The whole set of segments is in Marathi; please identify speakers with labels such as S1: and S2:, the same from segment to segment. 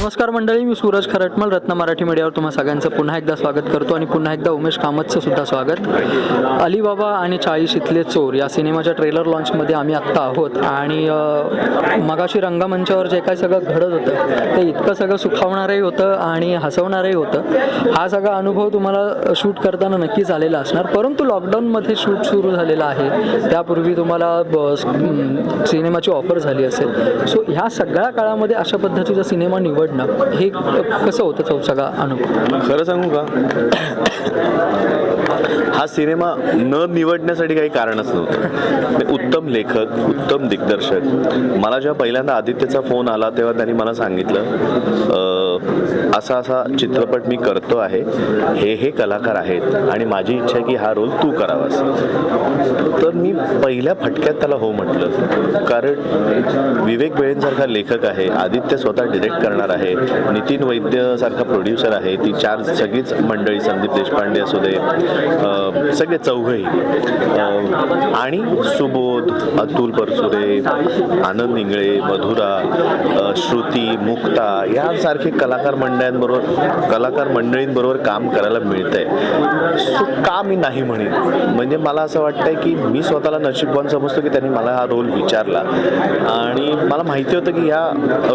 S1: नमस्कार मंडळी मी सूरज खरटमल रत्न मराठी मीडियावर तुम्हा सगळ्यांचं पुन्हा एकदा स्वागत करतो आणि पुन्हा एकदा उमेश कामतचं सुद्धा स्वागत. अलीबाबा आणि चाळीस इथले चोर या सिनेमाच्या ट्रेलर लॉन्चमध्ये आम्ही आत्ता आहोत आणि मगाशी रंगमंचावर जे काय सगळं घडत होतं ते इतकं सगळं सुखावणारही होतं आणि हसवणारही होतं. हा सगळा अनुभव तुम्हाला शूट करताना नक्कीच आलेला असणार. परंतु लॉकडाऊनमध्ये शूट सुरू झालेलं आहे. त्यापूर्वी तुम्हाला सिनेमाची ऑफर झाली असेल. सो ह्या सगळ्या काळामध्ये अशा पद्धतीचा सिनेमा निवडणं हे कसं होतं चौसाला अनुभव?
S2: खरं सांगू का? हा सिनेमा न निवडण्यासाठी काही कारणच नव्हतं. उत्तम लेखक उत्तम दिग्दर्शक. मला जेव्हा पहिल्यांदा आदित्यचा फोन आला तेव्हा त्यांनी मला सांगितलं असा असा चित्रपट मी करतो आहे. हे हे कलाकार आहेत आणि माझी इच्छा आहे की हा रोल तू करावास. तर मी पहिल्या फटक्यात त्याला हो म्हटलं. कारण विवेक बेळेंसारखा लेखक आहे आदित्य स्वतः डिरेक्ट करणार आहे नितीन वैद्य सारखा प्रोड्युसर आहे ती चार सगळीच मंडळी संदीप देशपांडे असू दे सगळे चौघही. आणि सुबोध अतुल परसुरे आनंद इंगळे मधुरा श्रुती मुक्ता यासारखे कलाकार मंडळांबरोबर कलाकार मंडळींबरोबर काम करायला मिळतंय. सो का मी नाही म्हणेन? म्हणजे मला असं वाटतंय की मी स्वतःला नशीबवान समजतो की त्यांनी मला हा रोल विचारला. आणि मला माहिती होतं की ह्या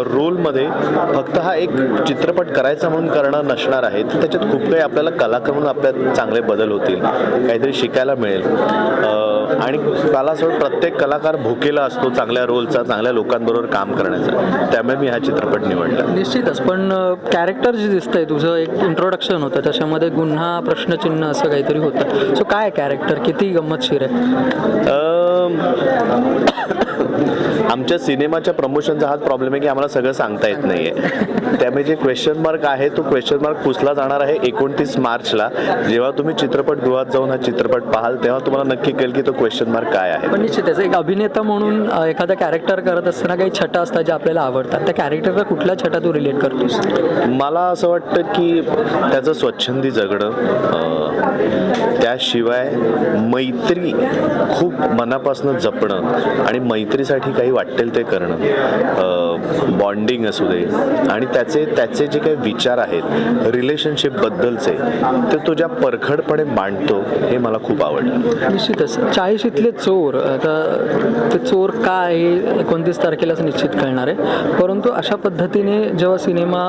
S2: रोलमध्ये फक्त हा एक चित्रपट करायचा म्हणून करणं नसणार आहे तर त्याच्यात खूप काही आपल्याला कलाकार म्हणून आपल्यात चांगले बदल होतील काहीतरी शिकायला मिळेल. आणि मला असं प्रत्येक कलाकार भुकेला असतो चांगल्या रोलचा चांगल्या लोकांबरोबर काम करण्याचा. त्यामुळे मी हा चित्रपट निवडला.
S1: निश्चितच पण कॅरेक्टर जे दिसतंय तुझं एक इंट्रोडक्शन होतं. त्याच्यामध्ये गुन्हा प्रश्नचिन्ह असं काहीतरी होतं. सो काय कॅरेक्टर किती गंमतशीर आहे?
S2: आमच्या सिनेमाच्या प्रमोशनचा हाच प्रॉब्लेम आहे की आम्हाला सगळं सांगता येत नाहीये. त्यामुळे जे क्वेश्चन मार्क आहे तो क्वेश्चन मार्क पुसला जाणार आहे एकोणतीस मार्चला. जेव्हा तुम्ही चित्रपटगृहात जाऊन हा चित्रपट पाहाल तेव्हा तुम्हाला नक्की कळेल की तो क्वेश्चन मार्क काय आहे.
S1: पण निश्चितच एक अभिनेता म्हणून एखादा कॅरेक्टर करत असताना काही छटा असतात ज्या आपल्याला आवडतात त्या कॅरेक्टरला कुठल्या छटा तू रिलेट करतोस?
S2: मला असं वाटतं की त्याचं स्वच्छंदी जगणं त्याशिवाय मैत्री खूप मनापासून जपणं आणि मैत्रीसाठी काही वाटेल ते करणं बॉन्डिंग असू दे आणि त्याचे त्याचे जे काही विचार आहेत रिलेशनशिपबद्दलचे ते तो ज्या परखडपणे मांडतो हे मला खूप आवडलं.
S1: निश्चितच. चाळीशीतले चोर आता ते चोर काय आहे एकोणतीस तारखेलाच निश्चित कळणार आहे. परंतु अशा पद्धतीने जेव्हा सिनेमा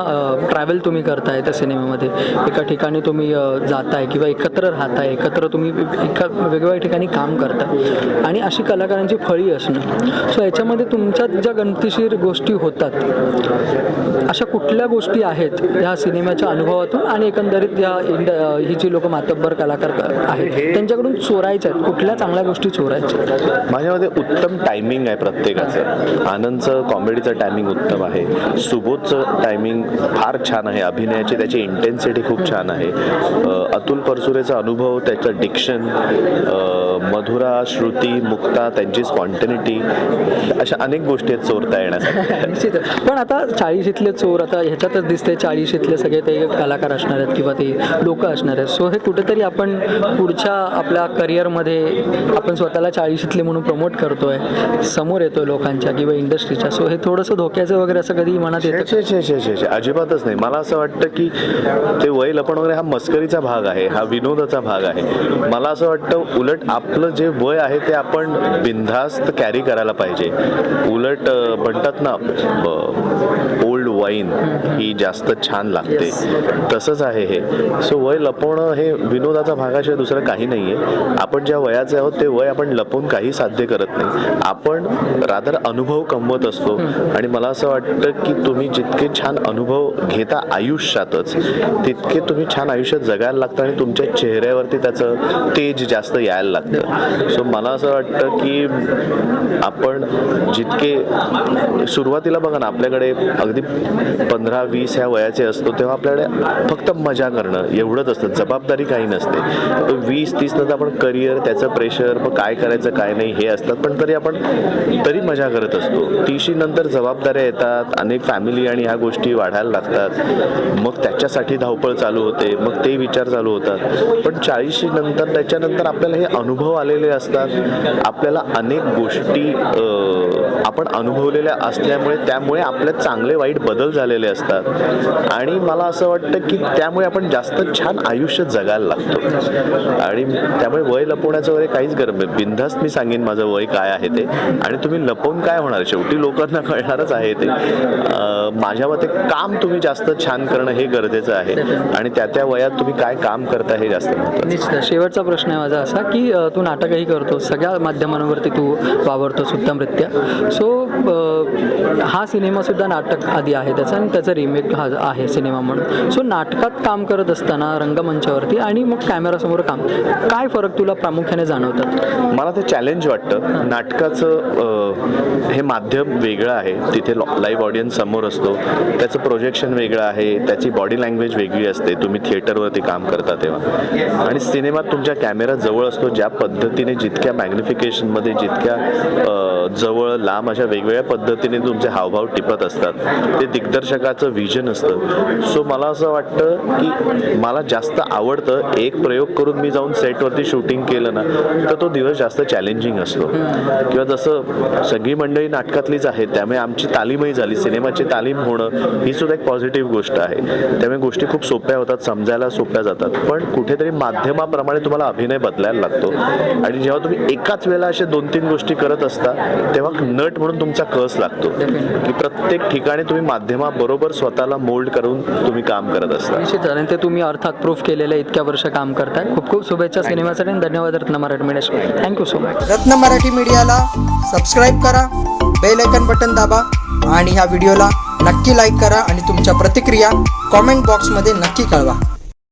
S1: ट्रॅव्हल तुम्ही करताय त्या सिनेमामध्ये एका ठिकाणी तुम्ही जाताय किंवा एकत्र राहताय एकत्र तुम्ही एका वेगवेगळ्या ठिकाणी काम करताय आणि अशी कलाकारांची फळी असणं. सो याच्यामध्ये तुमच्यात ज्या गणतिशीर गोष्टी होतात अशा कुठल्या गोष्टी आहेत ह्या सिनेमाच्या अनुभवातून? आणि एकंदरीत या इंड ही जी लोक मातब्बर कलाकार आहेत त्यांच्याकडून चोरायच्या आहेत. कुठल्या चांगल्या गोष्टी चोरायच्या?
S2: माझ्यामध्ये उत्तम टायमिंग आहे प्रत्येकाचं. आनंदचं कॉमेडीचं टायमिंग उत्तम आहे. सुबोधचं टायमिंग फार छान आहे. अभिनयाची त्याची इंटेन्सिटी खूप छान आहे. अतुल परचुरेचा अनुभव त्याचं डिक्शन मधुरा श्रुती मुक्ता त्यांची स्पॉन्टॅनिटी अशा अनेक गोष्टी आहेत चोरता येण्यासाठी.
S1: निश्चितच पण आता चाळीशीतले चोर आता ह्याच्यातच दिसते चाळीशीतले सगळे ते कलाकार असणार आहेत किंवा ते लोक असणार आहेत. सो हे कुठेतरी आपण पुढच्या आपल्या करिअरमध्ये आपण स्वतःला चाळीशीतले म्हणून प्रमोट करतोय. समोर येतोय लोकांच्या किंवा इंडस्ट्रीच्या सो हे थोडंसं धोक्याचं वगैरे असं कधी मनात येतं
S2: अजिबातच नाही. मला असं वाटतं की ते वय लपण वगैरे हा मस्करीचा भाग आहे. हा विनोदाचा भाग आहे. मला असं वाटतं उलट आपलं जे वय आहे ते आपण बिनधास्त कॅरी करायला पाहिजे. उलट म्हणतात ना वाईन ही जास्त छान लागते. तसंच आहे हे. सो वय लपवणं हे विनोदाचा भागाशिवाय दुसरं काही नाही आहे आपण ज्या वयाचे आहोत ते वय आपण लपवून काही साध्य करत नाही. आपण रादर अनुभव कमवत असतो. आणि मला असं वाटतं की तुम्ही जितके छान अनुभव घेता आयुष्यातच तितके तुम्ही छान आयुष्य जगायला लागतं आणि तुमच्या चेहऱ्यावरती त्याचं तेज जास्त यायला लागतं. सो मला असं वाटतं की आपण जितके सुरुवातीला बघा ना आपल्याकडे अगदी पंधरा वीस ह्या वयाचे असतो तेव्हा आपल्याकडे फक्त मजा करणं एवढंच असतं. जबाबदारी काही नसते. वीस तीस नंतर आपण करिअर त्याचं प्रेशर मग काय करायचं काय नाही हे असतात. पण तरी आपण तरी मजा करत असतो. तीशी नंतर जबाबदाऱ्या येतात अनेक फॅमिली आणि ह्या गोष्टी वाढायला लागतात. मग त्याच्यासाठी धावपळ चालू होते मग ते विचार चालू होतात. पण चाळीशी नंतर त्याच्यानंतर आपल्याला हे अनुभव आलेले असतात. आपल्याला अनेक गोष्टी आपण अनुभवलेल्या असल्यामुळे त्यामुळे आपल्यात चांगले वाईट बदल बदल झालेले असतात. आणि मला असं वाटतं की त्यामुळे आपण जास्त छान आयुष्य जगायला लागतो. आणि त्यामुळे वय लपवण्याचं वगैरे काहीच गरज नाही. बिनधास्त मी सांगेन माझं वय काय आहे ते. आणि तुम्ही लपवून काय होणार? शेवटी लोकांना कळणारच आहे ते. माझ्या मते काम तुम्ही जास्त छान करणं हे गरजेचं आहे. आणि त्या त्या वयात तुम्ही काय काम करता हे जास्त महत्त्वाचं
S1: शेवटचा प्रश्न आहे माझा असा की तू नाटकही करतो सगळ्या माध्यमांवरती तू वावरतोस उत्तमरित्या. सो हा सिनेमा सुद्धा नाटक आधी आहे. त्याचा आणि त्याचा रिमेक हा आहे सिनेमा म्हणून. सो नाटकात काम करत असताना रंगमंचावरती आणि मग कॅमेरासमोर काम. काय फरक तुला प्रामुख्याने जाणवतात?
S2: मला ते चॅलेंज वाटतं. नाटकाचं हे माध्यम वेगळं आहे. तिथे लाईव्ह ऑडियन्स समोर असतो. त्याचं प्रोजेक्शन वेगळं आहे. त्याची बॉडी लँग्वेज वेगळी असते. तुम्ही थिएटरवरती काम करता तेव्हा. आणि सिनेमात तुमच्या कॅमेरा जवळ असतो. ज्या पद्धतीने जितक्या मॅग्निफिकेशनमध्ये जितक्या जवळ लांब अशा वेगवेगळ्या पद्धतीने तुमचे हावभाव टिपत असतात ते दिग्दर्शकाचं विजन असतं. सो मला असं वाटतं की मला जास्त आवडतं एक प्रयोग करून मी जाऊन सेटवरती शूटिंग केलं ना तर तो दिवस जास्त चॅलेंजिंग असतो. किंवा जसं सगळी मंडळी नाटकातलीच आहे त्यामुळे आमची तालीमही झाली सिनेमाची तालीम होणं ही सुद्धा एक पॉझिटिव्ह गोष्ट आहे. त्यामुळे गोष्टी खूप सोप्या होतात समजायला सोप्या जातात. पण कुठेतरी माध्यमाप्रमाणे तुम्हाला अभिनय बदलायला लागतो. आणि जेव्हा तुम्ही एकाच वेळेला अशा दोन तीन गोष्टी करत असता तेव्हा नट म्हणून तुमचा कस लागतो. की प्रत्येक ठिकाणी तुम्ही माध्यमाबरोबर स्वतःला मोल्ड करून तुम्ही काम करत असता.
S1: निश्चित आणि ते तुम्ही अर्थात प्रूफ केलेलं इतक्या वर्ष काम करताय. खूप खूप शुभेच्छा सिनेमासाठी आणि धन्यवाद Ratna Marathi media thank you so much
S3: Ratna Marathi मीडियाला सबस्क्राईब करा बेल आयकन बटन दाबा आणि ह्या व्हिडिओला नक्की लाईक करा आणि तुमच्या प्रतिक्रिया कॉमेंट बॉक्समध्ये नक्की कळवा.